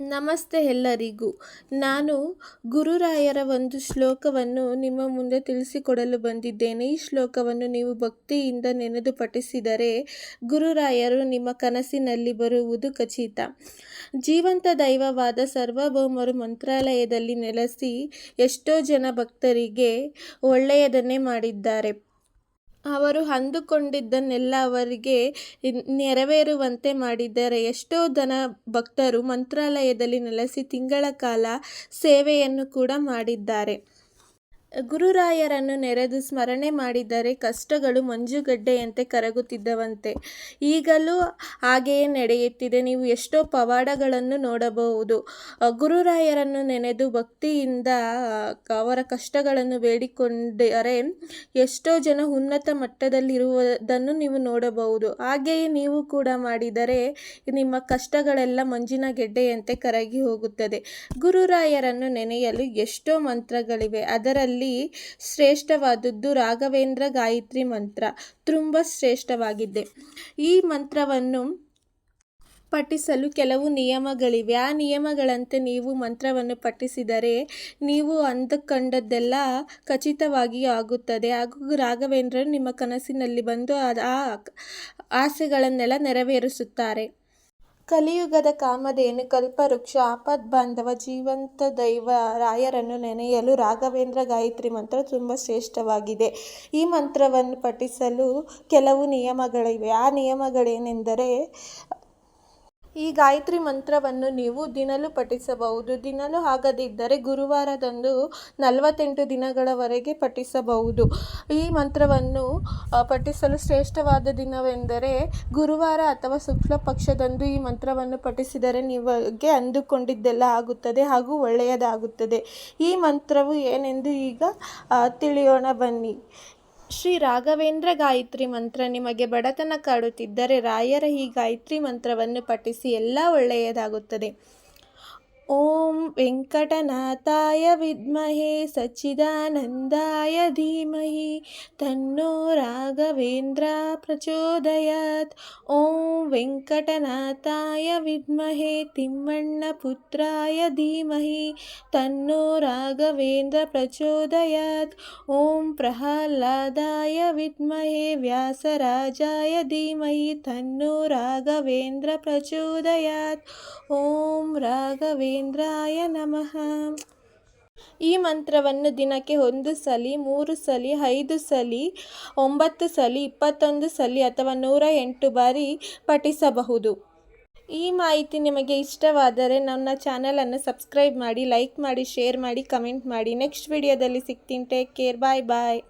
ನಮಸ್ತೆ ಎಲ್ಲರಿಗೂ. ನಾನು ಗುರುರಾಯರ ಒಂದು ಶ್ಲೋಕವನ್ನು ನಿಮ್ಮ ಮುಂದೆ ತಿಳಿಸಿಕೊಡಲು ಬಂದಿದ್ದೇನೆ. ಈ ಶ್ಲೋಕವನ್ನು ನೀವು ಭಕ್ತಿಯಿಂದ ನೆನೆದು ಪಠಿಸಿದರೆ ಗುರುರಾಯರು ನಿಮ್ಮ ಕನಸಿನಲ್ಲಿ ಬರುವುದು ಖಚಿತ. ಜೀವಂತ ದೈವವಾದ ಸರ್ವಭೌಮರು ಮಂತ್ರಾಲಯದಲ್ಲಿ ನೆಲೆಸಿ ಎಷ್ಟೋ ಜನ ಭಕ್ತರಿಗೆ ಒಳ್ಳೆಯದನ್ನೇ ಮಾಡಿದ್ದಾರೆ. ಅವರು ಅಂದುಕೊಂಡಿದ್ದನ್ನೆಲ್ಲ ಅವರಿಗೆ ನೆರವೇರುವಂತೆ ಮಾಡಿದ್ದಾರೆ. ಎಷ್ಟೋ ಜನ ಭಕ್ತರು ಮಂತ್ರಾಲಯದಲ್ಲಿ ನೆಲೆಸಿ ತಿಂಗಳ ಕಾಲ ಸೇವೆಯನ್ನು ಕೂಡ ಮಾಡಿದ್ದಾರೆ. ಗುರುರಾಯರನ್ನು ನೆರೆದು ಸ್ಮರಣೆ ಮಾಡಿದರೆ ಕಷ್ಟಗಳು ಮಂಜುಗಡ್ಡೆಯಂತೆ ಕರಗುತ್ತಿದ್ದವಂತೆ. ಈಗಲೂ ಹಾಗೆಯೇ ನಡೆಯುತ್ತಿದೆ. ನೀವು ಎಷ್ಟೋ ಪವಾಡಗಳನ್ನು ನೋಡಬಹುದು. ಗುರುರಾಯರನ್ನು ನೆನೆದು ಭಕ್ತಿಯಿಂದ ಅವರ ಕಷ್ಟಗಳನ್ನು ಬೇಡಿಕೊಂಡರೆ ಎಷ್ಟೋ ಜನ ಉನ್ನತ ಮಟ್ಟದಲ್ಲಿರುವುದನ್ನು ನೀವು ನೋಡಬಹುದು. ಹಾಗೆಯೇ ನೀವು ಕೂಡ ಮಾಡಿದರೆ ನಿಮ್ಮ ಕಷ್ಟಗಳೆಲ್ಲ ಮಂಜಿನ ಗೆಡ್ಡೆಯಂತೆ ಕರಗಿ ಹೋಗುತ್ತದೆ. ಗುರುರಾಯರನ್ನು ನೆನೆಯಲು ಎಷ್ಟೋ ಮಂತ್ರಗಳಿವೆ. ಅದರಲ್ಲಿ ಶ್ರೇಷ್ಠವಾದದ್ದು ರಾಘವೇಂದ್ರ ಗಾಯತ್ರಿ ಮಂತ್ರ, ತುಂಬ ಶ್ರೇಷ್ಠವಾಗಿದೆ ಈ ಮಂತ್ರವನ್ನು ಪಠಿಸಲು ಕೆಲವು ನಿಯಮಗಳಿವೆ. ಆ ನಿಯಮಗಳಂತೆ ನೀವು ಮಂತ್ರವನ್ನು ಪಠಿಸಿದರೆ ನೀವು ಅಂದುಕೊಂಡದ್ದೆಲ್ಲ ಖಚಿತವಾಗಿ ಆಗುತ್ತದೆ. ಹಾಗೂ ರಾಘವೇಂದ್ರರು ನಿಮ್ಮ ಕನಸಿನಲ್ಲಿ ಬಂದು ಆ ಆಸೆಗಳನ್ನೆಲ್ಲ ನೆರವೇರಿಸುತ್ತಾರೆ. ಕಲಿಯುಗದ ಕಾಮಧೇನು, ಕಲ್ಪವೃಕ್ಷ ಆಪದ್ಬಾಂಧವ ಜೀವಂತ ದೈವ ರಾಯರನ್ನು ನೆನೆಯಲು ರಾಘವೇಂದ್ರ ಗಾಯತ್ರಿ ಮಂತ್ರ ತುಂಬ ಶ್ರೇಷ್ಠವಾಗಿದೆ. ಈ ಮಂತ್ರವನ್ನು ಪಠಿಸಲು ಕೆಲವು ನಿಯಮಗಳಿವೆ. ಆ ನಿಯಮಗಳೇನೆಂದರೆ ಈ ಗಾಯತ್ರಿ ಮಂತ್ರವನ್ನು ನೀವು ದಿನಲೂ ಪಠಿಸಬಹುದು. ದಿನಲೂ ಆಗದಿದ್ದರೆ ಗುರುವಾರದಂದು ನಲವತ್ತೆಂಟು ದಿನಗಳವರೆಗೆ ಪಠಿಸಬಹುದು. ಈ ಮಂತ್ರವನ್ನು ಪಠಿಸಲು ಶ್ರೇಷ್ಠವಾದ ದಿನವೆಂದರೆ ಗುರುವಾರ ಅಥವಾ ಶುಕ್ಲ ಪಕ್ಷದಂದು ಈ ಮಂತ್ರವನ್ನು ಪಠಿಸಿದರೆ ನಿಮಗೆ ಅಂದುಕೊಂಡಿದ್ದೆಲ್ಲ ಆಗುತ್ತದೆ ಹಾಗೂ ಒಳ್ಳೆಯದಾಗುತ್ತದೆ. ಈ ಮಂತ್ರವು ಏನೆಂದು ಈಗ ತಿಳಿಯೋಣ ಬನ್ನಿ. ಶ್ರೀ ರಾಘವೇಂದ್ರ ಗಾಯತ್ರಿ ಮಂತ್ರ ನಿಮಗೆ ಬಡತನ ಕಾಡುತ್ತಿದ್ದರೆ ರಾಯರ ಈ ಗಾಯತ್ರಿ ಮಂತ್ರವನ್ನು ಪಠಿಸಿ ಎಲ್ಲ ಒಳ್ಳೆಯದಾಗುತ್ತದೆ. ఓం వెంకటనాథాయ విద్మహే సచ్చిదానందాయ ధీమహి తన్నో రాఘవేంద్ర ప్రచోదయాత్. ఓం వెంకటనాథాయ విద్మహే తిమ్మణ్ణపుత్రాయ ధీమహి తన్నో రాఘవేంద్ర ప్రచోదయాత్. ఓం ప్రహ్లాదాయ విద్మహే వ్యాసరాజాయ ధీమహి తన్నో రాఘవేంద్ర ప్రచోదయాత్. ఓం రాఘవేంద్ర ರಾಘವೇಂದ್ರಾಯ ನಮಃ. ಈ ಮಂತ್ರವನ್ನು ದಿನಕ್ಕೆ ಒಂದು ಸಲ, ಮೂರು ಸಲ, ಐದು ಸಲ, ಒಂಬತ್ತು ಸಲ, ಇಪ್ಪತ್ತೊಂದು ಸಲ ಅಥವಾ ನೂರ ಎಂಟು ಬಾರಿ ಪಠಿಸಬಹುದು. ಈ ಮಾಹಿತಿ ನಿಮಗೆ ಇಷ್ಟವಾದರೆ ನನ್ನ ಚಾನಲನ್ನು ಸಬ್ಸ್ಕ್ರೈಬ್ ಮಾಡಿ, ಲೈಕ್ ಮಾಡಿ, ಶೇರ್ ಮಾಡಿ, ಕಮೆಂಟ್ ಮಾಡಿ. ನೆಕ್ಸ್ಟ್ ವಿಡಿಯೋದಲ್ಲಿ ಸಿಗ್ತೀನಿ. Take care. Bye bye.